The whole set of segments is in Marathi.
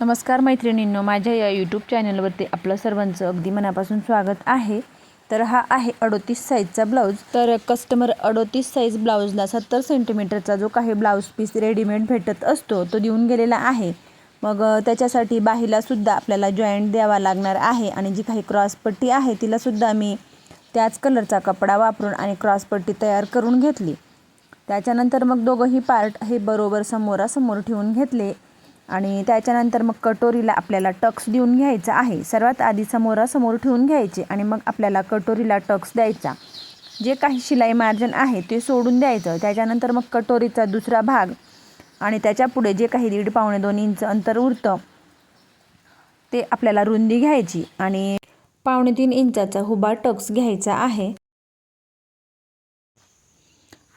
नमस्कार मैत्रिणींनो माझ्या या यूट्यूब चॅनलवरती आपलं सर्वांचं अगदी मनापासून स्वागत आहे. तर हा आहे अडोतीस साईजचा ब्लाऊज तर कस्टमर अडोतीस साईज ब्लाऊजला सत्तर सेंटीमीटरचा जो काही ब्लाऊज पीस रेडीमेड भेटत असतो तो देऊन गेलेला आहे. मग त्याच्यासाठी बाहीलासुद्धा आपल्याला जॉईंट द्यावा लागणार आहे आणि जी काही क्रॉसपट्टी आहे तिलासुद्धा मी त्याच कलरचा कपडा वापरून आणि क्रॉसपट्टी तयार करून घेतली. त्याच्यानंतर मग दोघंही पार्ट हे बरोबर समोरासमोर ठेवून घेतले. आणि त्याच्यानंतर मग कटोरीला आपल्याला टक्स देऊन घ्यायचा आहे. सर्वात आधी समोरासमोर ठेवून घ्यायचे आणि मग आपल्याला कटोरीला टक्स द्यायचा. जे काही शिलाई मार्जन आहे ते सोडून द्यायचं. त्याच्यानंतर मग कटोरीचा दुसरा भाग आणि त्याच्या पुढे जे काही दीड पावणे दोन इंच अंतर उरतं ते आपल्याला रुंदी घ्यायची आणि पावणे तीन इंचाचा हुबा टक्स घ्यायचा आहे.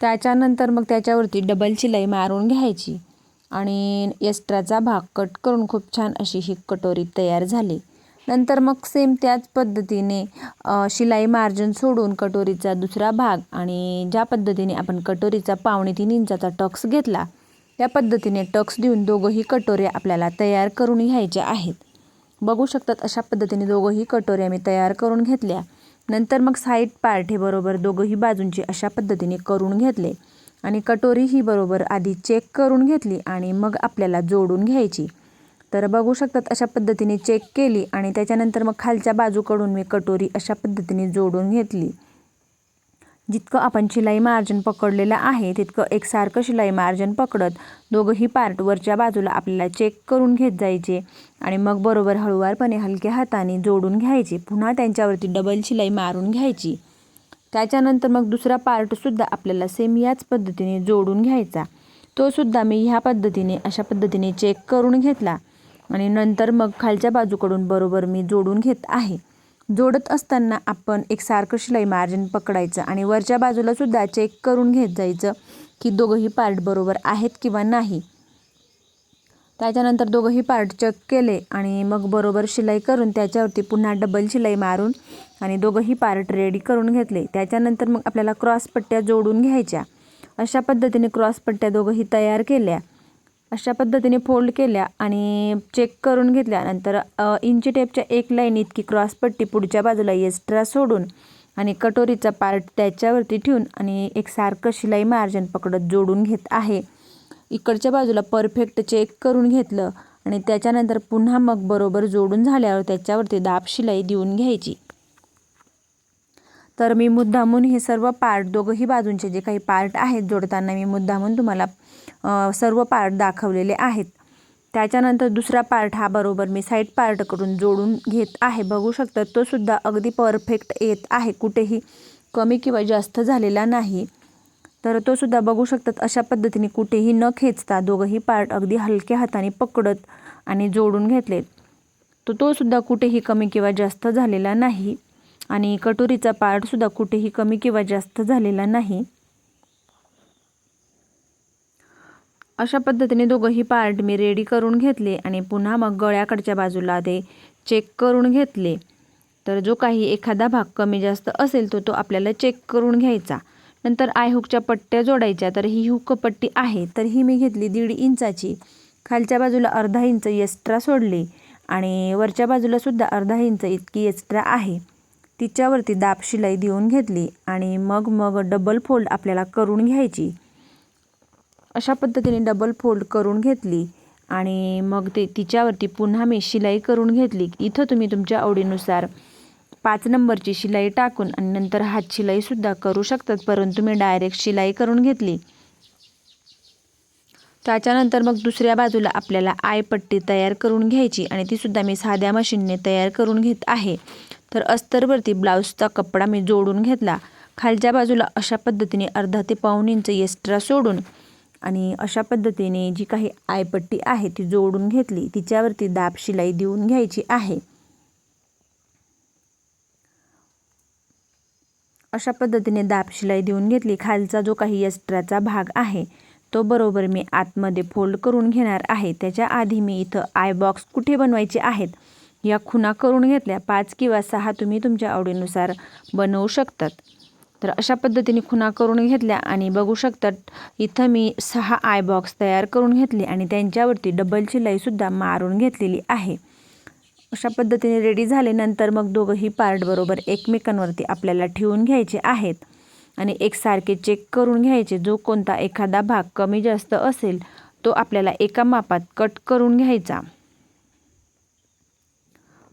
त्याच्यानंतर मग त्याच्यावरती डबल शिलाई मारून घ्यायची. आणि एस्ट्राचा भाग कट करून खूप छान अशी ही कटोरी तयार झाली. नंतर मग सेम त्याच पद्धतीने शिलाई मार्जिन सोडून कटोरीचा दुसरा भाग आणि ज्या पद्धतीने आपण कटोरीचा पावणे तीन इंचाचा टक्स घेतला त्या पद्धतीने टक्स देऊन दोघंही कटोऱ्या आपल्याला तयार करून घ्यायच्या आहेत. बघू शकतात अशा पद्धतीने दोघंही कटोऱ्या मी तयार करून घेतल्या. नंतर मग साईड पार्टीबरोबर दोघंही बाजूंची अशा पद्धतीने करून घेतले. आणि कटोरी ही बरोबर आधी चेक करून घेतली आणि मग आपल्याला जोडून घ्यायची. तर बघू शकतात अशा पद्धतीने चेक केली आणि त्याच्यानंतर मग खालच्या बाजूकडून मी कटोरी अशा पद्धतीने जोडून घेतली. जितकं आपण शिलाई मार्जिन पकडलेलं आहे तितकं एकसारखं शिलाई मार्जिन पकडत दोघंही पार्ट वरच्या बाजूला आपल्याला चेक करून घेत जायचे आणि मग बरोबर हळूवारपणे हलक्या हाताने जोडून घ्यायचे. पुन्हा त्यांच्यावरती डबल शिलाई मारून घ्यायची. त्याच्यानंतर मग दुसरा पार्टसुद्धा आपल्याला सेम याच पद्धतीने जोडून घ्यायचा. तो सुद्धा मी ह्या पद्धतीने अशा पद्धतीने चेक करून घेतला. आणि नंतर मग खालच्या बाजूकडून बरोबर मी जोडून घेत आहे. जोडत असताना आपण एक सारखं शिलाई मार्जिन पकडायचं आणि वरच्या बाजूलासुद्धा चेक करून घेत जायचं की दोघंही पार्ट बरोबर आहेत किंवा नाही. त्याच्यानंतर दोघंही पार्ट चेक केले आणि मग बरोबर शिलाई करून त्याच्यावरती पुन्हा डबल शिलाई मारून आणि दोघंही पार्ट रेडी करून घेतले. त्याच्यानंतर मग आपल्याला क्रॉस पट्ट्या जोडून घ्यायच्या. अशा पद्धतीने क्रॉस पट्ट्या दोघंही तयार केल्या. अशा पद्धतीने फोल्ड केल्या आणि चेक करून घेतल्यानंतर इंची टेपच्या एक लाईन इतकी क्रॉस पट्टी पुढच्या बाजूला एक्स्ट्रा सोडून आणि कटोरीचा पार्ट त्याच्यावरती ठेवून आणि एक सारखं शिलाई मार्जिन पकडत जोडून घेत आहे. इकडच्या बाजूला परफेक्ट चेक करून घेतलं आणि त्याच्यानंतर पुन्हा मग बरोबर जोडून झाल्यावर त्याच्यावरती दाब शिलाई देऊन घ्यायची. तर मी मुद्दामून हे सर्व पार्ट दोघंही बाजूंचे जे काही पार्ट आहेत जोडताना मी मुद्दामून तुम्हाला सर्व पार्ट दाखवलेले आहेत. त्याच्यानंतर दुसरा पार्ट हा बरोबर मी साईड पार्टकडून जोडून घेत आहे. बघू शकता तो सुद्धा अगदी परफेक्ट येत आहे. कुठेही कमी किंवा जास्त झालेला नाही. तर तो सुद्धा बघू शकतात अशा पद्धतीने कुठेही न खेचता दोघंही पार्ट अगदी हलक्या हाताने पकडत आणि जोडून घेतलेत. तर तो सुद्धा कुठेही कमी किंवा जास्त झालेला नाही. आणि कटोरीचा पार्टसुद्धा कुठेही कमी किंवा जास्त झालेला नाही. अशा पद्धतीने दोघंही पार्ट मी रेडी करून घेतले आणि पुन्हा मग गळ्याकडच्या बाजूला ते चेक करून घेतले. तर जो काही एखादा भाग कमी जास्त असेल तो तो आपल्याला चेक करून घ्यायचा. नंतर आय हुकच्या पट्ट्या जोडायच्या तर ही हुक पट्टी आहे तर ही मी घेतली दीड इंचाची. खालच्या बाजूला अर्धा इंच एक्स्ट्रा सोडली आणि वरच्या बाजूलासुद्धा अर्धा इंच इतकी एक्स्ट्रा आहे. तिच्यावरती दाब शिलाई देऊन घेतली आणि मग मग डबल फोल्ड आपल्याला करून घ्यायची. अशा पद्धतीने डबल फोल्ड करून घेतली आणि मग ते तिच्यावरती पुन्हा मी शिलाई करून घेतली. इथं तुम्ही तुमच्या आवडीनुसार पाच नंबरची शिलाई टाकून आणि नंतर हात शिलाईसुद्धा करू शकतात परंतु मी डायरेक्ट शिलाई करून घेतली. त्याच्यानंतर मग दुसऱ्या बाजूला आपल्याला आयपट्टी तयार करून घ्यायची आणि तीसुद्धा मी साध्या मशीनने तयार करून घेत आहे. तर अस्तरवरती ब्लाऊजचा कपडा मी जोडून घेतला. खालच्या बाजूला अशा पद्धतीने अर्धा ते पाऊन इंच एक्स्ट्रा सोडून आणि अशा पद्धतीने जी काही आयपट्टी आहे ती जोडून घेतली. तिच्यावरती दाब शिलाई देऊन घ्यायची आहे. अशा पद्धतीने दाब शिलाई देऊन घेतली. खालचा जो काही एक्स्ट्राचा भाग आहे तो बरोबर मी आतमध्ये फोल्ड करून घेणार आहे. त्याच्या आधी मी इथं आय बॉक्स कुठे बनवायचे आहेत? या खुणा करून घेतल्या. पाच किंवा सहा तुम्ही तुमच्या आवडीनुसार बनवू शकतात. तर अशा पद्धतीने खुणा करून घेतल्या आणि बघू शकतात इथं मी सहा आय बॉक्स तयार करून घेतले आणि त्यांच्यावरती डबल शिलाईसुद्धा मारून घेतलेली आहे. अशा पद्धतीने रेडी झाले नंतर मग दोघंही पार्ट बरोबर एकमेकांवरती आपल्याला ठेवून घ्यायचे आहेत. आणि एकसारखे चेक करून घ्यायचे. जो कोणता एखादा भाग कमी जास्त असेल तो आपल्याला एका मापात कट करून घ्यायचा.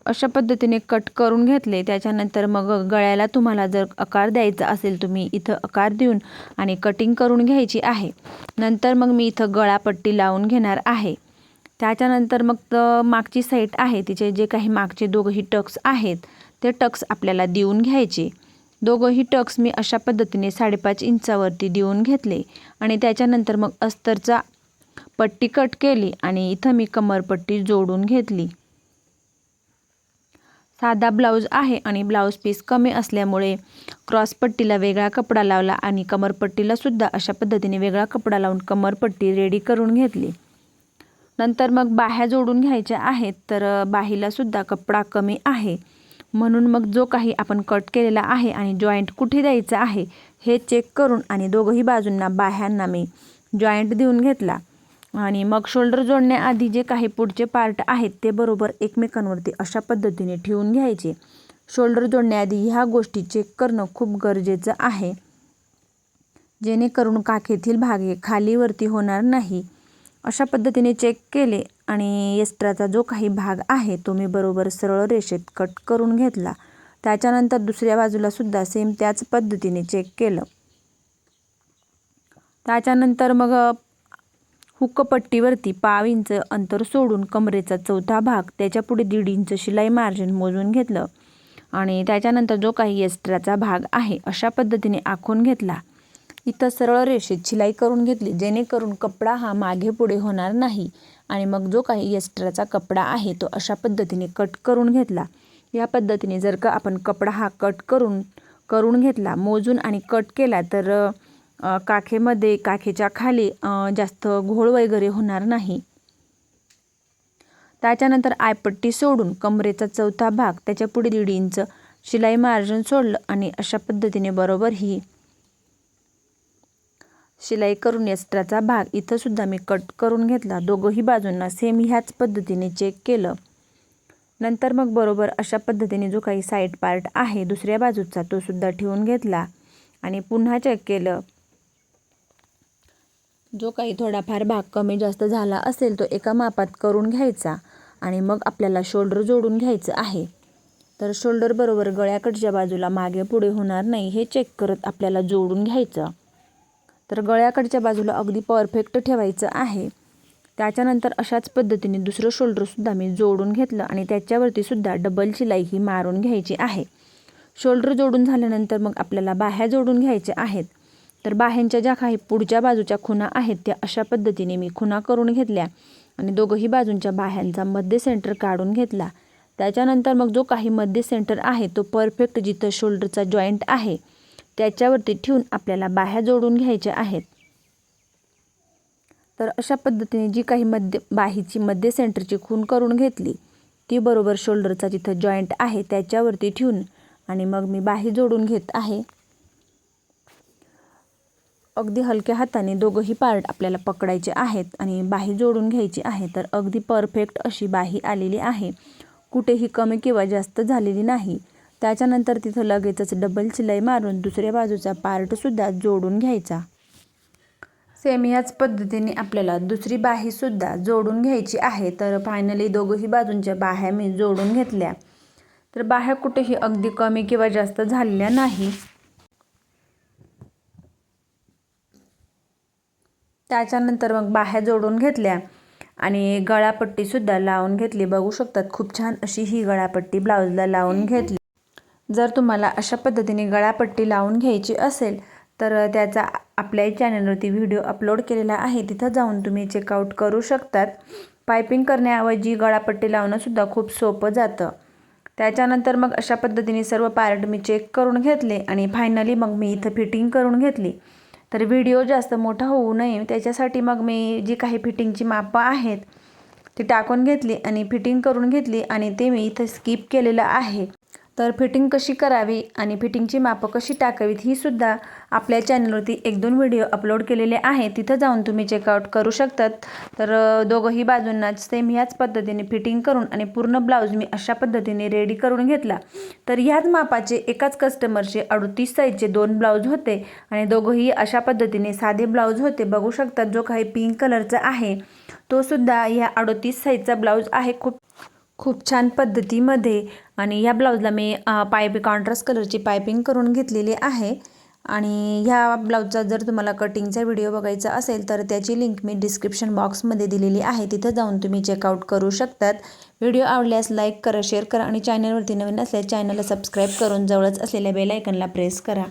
अशा पद्धतीने कट करून घेतले. त्याच्यानंतर मग गळ्याला तुम्हाला जर आकार द्यायचा असेल तुम्ही इथं आकार देऊन आणि कटिंग करून घ्यायची आहे. नंतर मग मी इथं गळापट्टी लावून घेणार आहे. त्याच्यानंतर मग मागची साईड आहे तिचे जे काही मागचे दोघंही टक्स आहेत ते टक्स आपल्याला देऊन घ्यायचे. दोघंही टक्स मी अशा पद्धतीने साडेपाच इंचावरती देऊन घेतले आणि त्याच्यानंतर मग अस्तरचा पट्टी कट केली आणि इथं मी कमरपट्टी जोडून घेतली. साधा ब्लाऊज आहे आणि ब्लाऊज पीस कमी असल्यामुळे क्रॉसपट्टीला वेगळा कपडा लावला आणि कमरपट्टीला सुद्धा अशा पद्धतीने वेगळा कपडा लावून कमरपट्टी रेडी करून घेतली. नंतर मग बाह्या जोडून घ्यायच्या आहेत तर बाहीलासुद्धा कपडा कमी आहे. म्हणून मग जो काही आपण कट केलेला आहे आणि जॉईंट कुठे द्यायचं आहे हे चेक करून आणि दोघंही बाजूंना बाह्यांना मी जॉईंट देऊन घेतला. आणि मग शोल्डर जोडण्याआधी जे काही पुढचे पार्ट आहेत ते बरोबर एकमेकांवरती अशा पद्धतीने ठेवून घ्यायचे. शोल्डर जोडण्याआधी ह्या गोष्टी चेक करणं खूप गरजेचं आहे. जेणेकरून काखेतील भागे खालीवरती होणार नाही. अशा पद्धतीने चेक केले आणि एस्ट्राचा जो काही भाग आहे तो मी बरोबर सरळ रेषेत कट करून घेतला. त्याच्यानंतर दुसऱ्या बाजूलासुद्धा सेम त्याच पद्धतीने चेक केलं. त्याच्यानंतर मग हुक्कपट्टीवरती पाव इंच अंतर सोडून कमरेचा चौथा भाग त्याच्यापुढे दीड इंच शिलाई मार्जिन मोजून घेतलं. आणि त्याच्यानंतर जो काही एस्ट्राचा भाग आहे अशा पद्धतीने आखून घेतला. इथं सरळ रेषेत शिलाई करून घेतली जेणेकरून कपडा हा मागे पुढे होणार नाही. आणि मग जो काही एस्ट्राचा कपडा आहे तो अशा पद्धतीने कट करून घेतला. या पद्धतीने जर का आपण कपडा हा कट करून करून घेतला मोजून आणि कट केला तर काखेमध्ये काखेच्या खाली जास्त घोळ वगैरे होणार नाही. त्याच्यानंतर आयपट्टी सोडून कमरेचा चौथा भाग त्याच्या पुढे दीड इंच शिलाई मार्जिन सोडलं आणि अशा पद्धतीने बरोबर ही शिलाई करून एक्स्ट्राचा भाग इथं सुद्धा मी कट करून घेतला. दोघंही बाजूंना सेम ह्याच पद्धतीने चेक केलं. नंतर मग बरोबर अशा पद्धतीने जो काही साईड पार्ट आहे दुसऱ्या बाजूचा तो सुद्धा ठेवून घेतला आणि पुन्हा चेक केलं. जो काही थोडाफार भाग कमी जास्त झाला असेल तो एका मापात करून घ्यायचा आणि मग आपल्याला शोल्डर जोडून घ्यायचं आहे. तर शोल्डर बरोबर गळ्याकडच्या बाजूला मागे पुढे होणार नाही हे चेक करत आपल्याला जोडून घ्यायचं. तर गळ्याकडच्या बाजूला अगदी परफेक्ट ठेवायचं आहे. त्याच्यानंतर अशाच पद्धतीने दुसरं शोल्डरसुद्धा मी जोडून घेतलं आणि त्याच्यावरतीसुद्धा डबल शिलाई ही मारून घ्यायची आहे. शोल्डर जोडून झाल्यानंतर मग आपल्याला बाह्या जोडून घ्यायच्या आहेत. तर बाह्यांच्या ज्या काही पुढच्या बाजूच्या खुणा आहेत त्या अशा पद्धतीने मी खुणा करून घेतल्या आणि दोघंही बाजूंच्या बाह्यांचा मध्य सेंटर काढून घेतला. त्याच्यानंतर मग जो काही मध्य सेंटर आहे तो परफेक्ट जिथं शोल्डरचा जॉईंट आहे त्याच्यावरती ठेवून आपल्याला बाह्या जोडून घ्यायच्या आहेत. तर अशा पद्धतीने जी काही मध्य बाहीची मध्य सेंटरची खून करून घेतली ती बरोबर शोल्डरचा जिथं जॉईंट आहे त्याच्यावरती ठेवून आणि मग मी बाही जोडून घेत आहे. अगदी हलक्या हाताने दोघंही पार्ट आपल्याला पकडायचे आहेत आणि बाही जोडून घ्यायची आहे तर अगदी परफेक्ट अशी बाही आलेली आहे. कुठेही कमी किंवा जास्त झालेली नाही. त्याच्यानंतर तिथं लगेचच डबल शिलाई मारून दुसऱ्या बाजूचा पार्टसुद्धा जोडून घ्यायचा. सेम याच पद्धतीने आपल्याला दुसरी बाहीसुद्धा जोडून घ्यायची आहे तर फायनली दोघंही बाजूंच्या बाह्या मी जोडून घेतल्या. तर बाह्या कुठेही अगदी कमी किंवा जास्त झालेल्या नाही. त्याच्यानंतर मग बाह्या जोडून घेतल्या आणि गळापट्टीसुद्धा लावून घेतली. बघू शकतात खूप छान अशी ही गळापट्टी ब्लाऊजला लावून घेतली. जर तुम्हाला अशा पद्धतीने गळापट्टी लावून घ्यायची असेल तर त्याचा आपल्या चॅनलवरती व्हिडिओ अपलोड केलेला आहे. तिथं जाऊन तुम्ही चेकआउट करू शकतात. पायपिंग करण्याऐवजी गळापट्टी लावणंसुद्धा खूप सोपं जातं. त्याच्यानंतर मग अशा पद्धतीने सर्व पार्ट मी चेक करून घेतले आणि फायनली मग मी इथं फिटिंग करून घेतली. तर व्हिडिओ जास्त मोठा होऊ नये त्याच्यासाठी मग मी जी काही फिटिंगची मापं आहेत ती टाकून घेतली आणि फिटिंग करून घेतली आणि ते मी इथं स्किप केलेलं आहे. तर फिटिंग कशी करावी आणि फिटिंगची मापं कशी टाकावीत ही सुद्धा आपल्या चॅनलवरती एक दोन व्हिडिओ अपलोड केलेले आहे तिथं जाऊन तुम्ही चेकआउट करू शकतात. तर दोघंही बाजूंनाच सेम ह्याच पद्धतीने फिटिंग करून आणि पूर्ण ब्लाऊज मी अशा पद्धतीने रेडी करून घेतला. तर ह्याच मापाचे एकाच कस्टमरचे अडतीस साईजचे दोन ब्लाऊज होते आणि दोघंही अशा पद्धतीने साधे ब्लाऊज होते. बघू शकतात जो काही पिंक कलरचा आहे तो सुद्धा ह्या अडतीस साईजचा ब्लाऊज आहे. खूप खूप छान पद्धतीमध्ये आणि या ब्लाऊजला मी पायपी कॉन्ट्रास्ट कलरची पायपिंग करून घेतलेली आहे. आणि ह्या ब्लाऊजचा जर तुम्हाला कटिंगचा व्हिडिओ बघायचा असेल तर त्याची लिंक मी डिस्क्रिप्शन बॉक्समध्ये दिलेली आहे. तिथं जाऊन तुम्ही चेकआउट करू शकतात. व्हिडिओ आवडल्यास लाईक करा शेअर करा आणि चॅनलवरती नवीन असल्यास चॅनलला सबस्क्राईब करून जवळच असलेल्या बेलायकनला प्रेस करा.